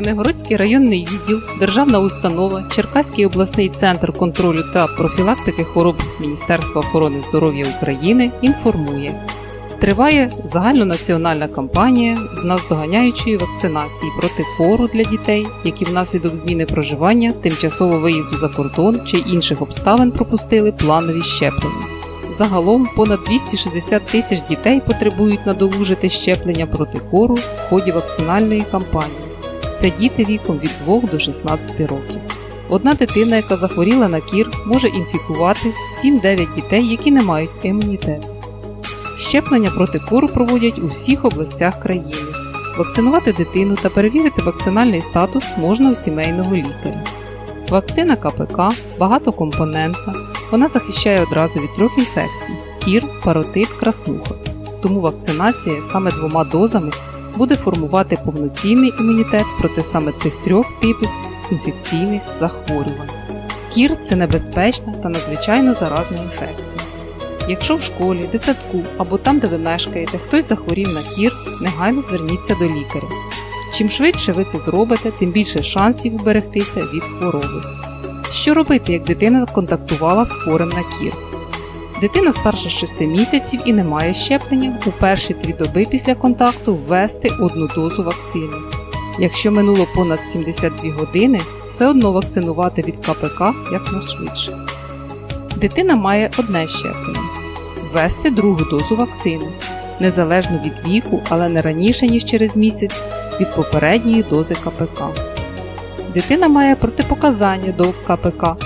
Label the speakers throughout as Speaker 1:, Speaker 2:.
Speaker 1: Звенигородський районний відділ, державна установа, Черкаський обласний центр контролю та профілактики хвороб Міністерства охорони здоров'я України інформує. Триває загальнонаціональна кампанія з наздоганяючої вакцинації проти кору для дітей, які внаслідок зміни проживання, тимчасового виїзду за кордон чи інших обставин пропустили планові щеплення. Загалом понад 260 тисяч дітей потребують надолужити щеплення проти кору в ході вакцинальної кампанії. Це діти віком від 2 до 16 років. Одна дитина, яка захворіла на кір, може інфікувати 7-9 дітей, які не мають імунітету. Щеплення проти кору проводять у всіх областях країни. Вакцинувати дитину та перевірити вакцинальний статус можна у сімейного лікаря. Вакцина КПК багатокомпонентна, вона захищає одразу від трьох інфекцій кір, паротит, краснуха. Тому вакцинація саме двома дозами буде формувати повноцінний імунітет проти саме цих трьох типів інфекційних захворювань. Кір це небезпечна та надзвичайно заразна інфекція. Якщо в школі, дитсадку або там, де ви мешкаєте, хтось захворів на кір, негайно зверніться до лікаря. Чим швидше ви це зробите, тим більше шансів уберегтися від хвороби. Що робити, як дитина контактувала з хворим на кір? Дитина старше 6 місяців і не має щеплення, у перші три доби після контакту ввести одну дозу вакцини. Якщо минуло понад 72 години, все одно вакцинувати від КПК якнайшвидше. Дитина має одне щеплення ввести другу дозу вакцини, незалежно від віку, але не раніше, ніж через місяць від попередньої дози КПК. Дитина має протипоказання до КПК.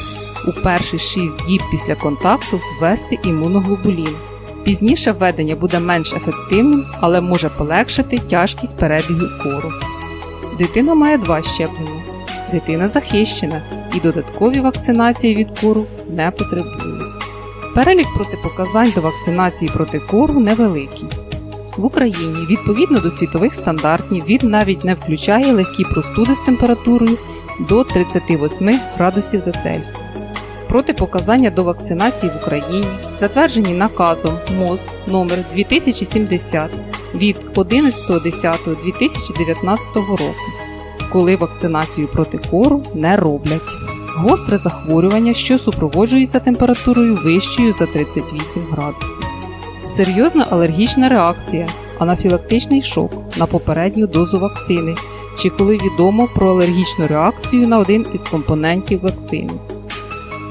Speaker 1: У перші 6 діб після контакту ввести імуноглобулін. Пізніше введення буде менш ефективним, але може полегшити тяжкість перебігу кору. Дитина має два щеплення. Дитина захищена і додаткові вакцинації від кору не потребує. Перелік протипоказань до вакцинації проти кору невеликий. В Україні відповідно до світових стандартів він навіть не включає легкі простуди з температурою до 38 градусів за Цельсій. Протипоказання до вакцинації в Україні затверджені наказом МОЗ номер 2070 від 11.10.2019 року, коли вакцинацію проти кору не роблять. Гостре захворювання, що супроводжується температурою вищою за 38 градусів. Серйозна алергічна реакція, анафілактичний шок на попередню дозу вакцини, чи коли відомо про алергічну реакцію на один із компонентів вакцини.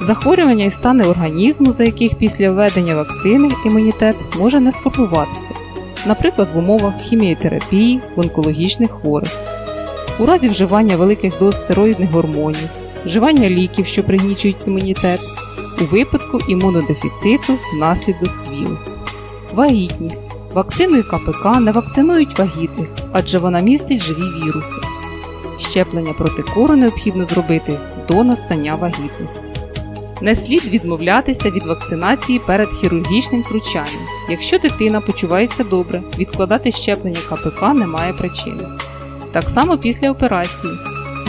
Speaker 1: Захворювання і стани організму, за яких після введення вакцини імунітет може не сформуватися, наприклад, в умовах хіміотерапії в онкологічних хворих, у разі вживання великих доз стероїдних гормонів, вживання ліків, що пригнічують імунітет, у випадку імунодефіциту внаслідок ВІЛ. Вагітність. Вакциною КПК не вакцинують вагітних, адже вона містить живі віруси. Щеплення проти кору необхідно зробити до настання вагітності. Не слід відмовлятися від вакцинації перед хірургічним втручанням. Якщо дитина почувається добре, відкладати щеплення КПК немає причини. Так само після операції.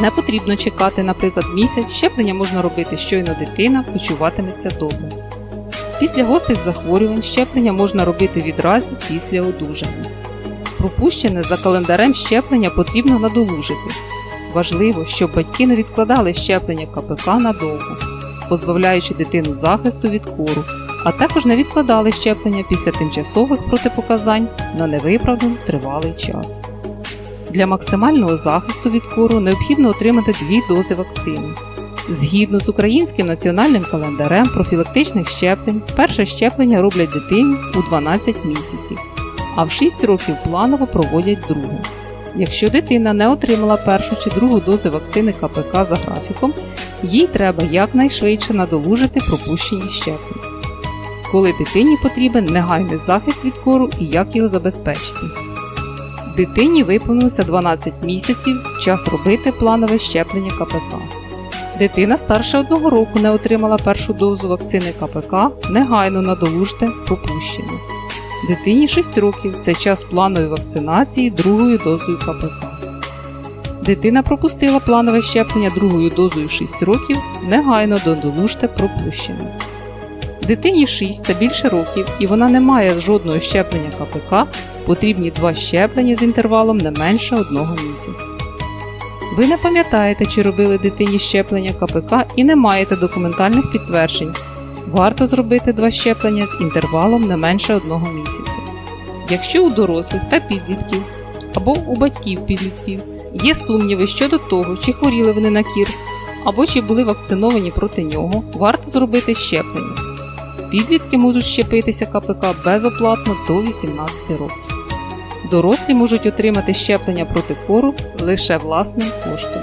Speaker 1: Не потрібно чекати, наприклад, місяць, щеплення можна робити щойно дитина почуватиметься добре. Після гострих захворювань щеплення можна робити відразу після одужання. Пропущене за календарем щеплення потрібно надолужити. Важливо, щоб батьки не відкладали щеплення КПК надовго, позбавляючи дитину захисту від кору, а також не відкладали щеплення після тимчасових протипоказань на невиправдан тривалий час. Для максимального захисту від кору необхідно отримати дві дози вакцини. Згідно з українським національним календарем профілактичних щеплень, перше щеплення роблять дитині у 12 місяців, а в 6 років планово проводять друге. Якщо дитина не отримала першу чи другу дози вакцини КПК за графіком, їй треба якнайшвидше надолужити пропущені щеплення. Коли дитині потрібен негайний захист від кору і як його забезпечити. Дитині виповнилося 12 місяців, час робити планове щеплення КПК. Дитина старше одного року не отримала першу дозу вакцини КПК, негайно надолужте пропущене. Дитині 6 років це час планової вакцинації другою дозою КПК. Дитина пропустила планове щеплення другою дозою 6 років, негайно додолужте пропущене. Дитині 6 та більше років і вона не має жодного щеплення КПК, потрібні два щеплення з інтервалом не менше одного місяця. Ви не пам'ятаєте, чи робили дитині щеплення КПК і не маєте документальних підтверджень. Варто зробити два щеплення з інтервалом не менше одного місяця. Якщо у дорослих та підлітків або у батьків підлітків є сумніви щодо того, чи хворіли вони на кір, або чи були вакциновані проти нього, варто зробити щеплення. Підлітки можуть щепитися КПК безоплатно до 18 років. Дорослі можуть отримати щеплення проти кору лише власним коштом.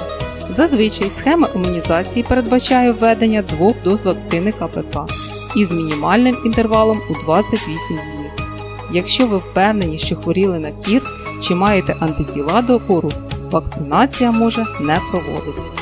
Speaker 1: Зазвичай схема імунізації передбачає введення двох доз вакцини КПК із мінімальним інтервалом у 28 днів. Якщо ви впевнені, що хворіли на кір чи маєте антитіла до кору, вакцинація може не проводитися.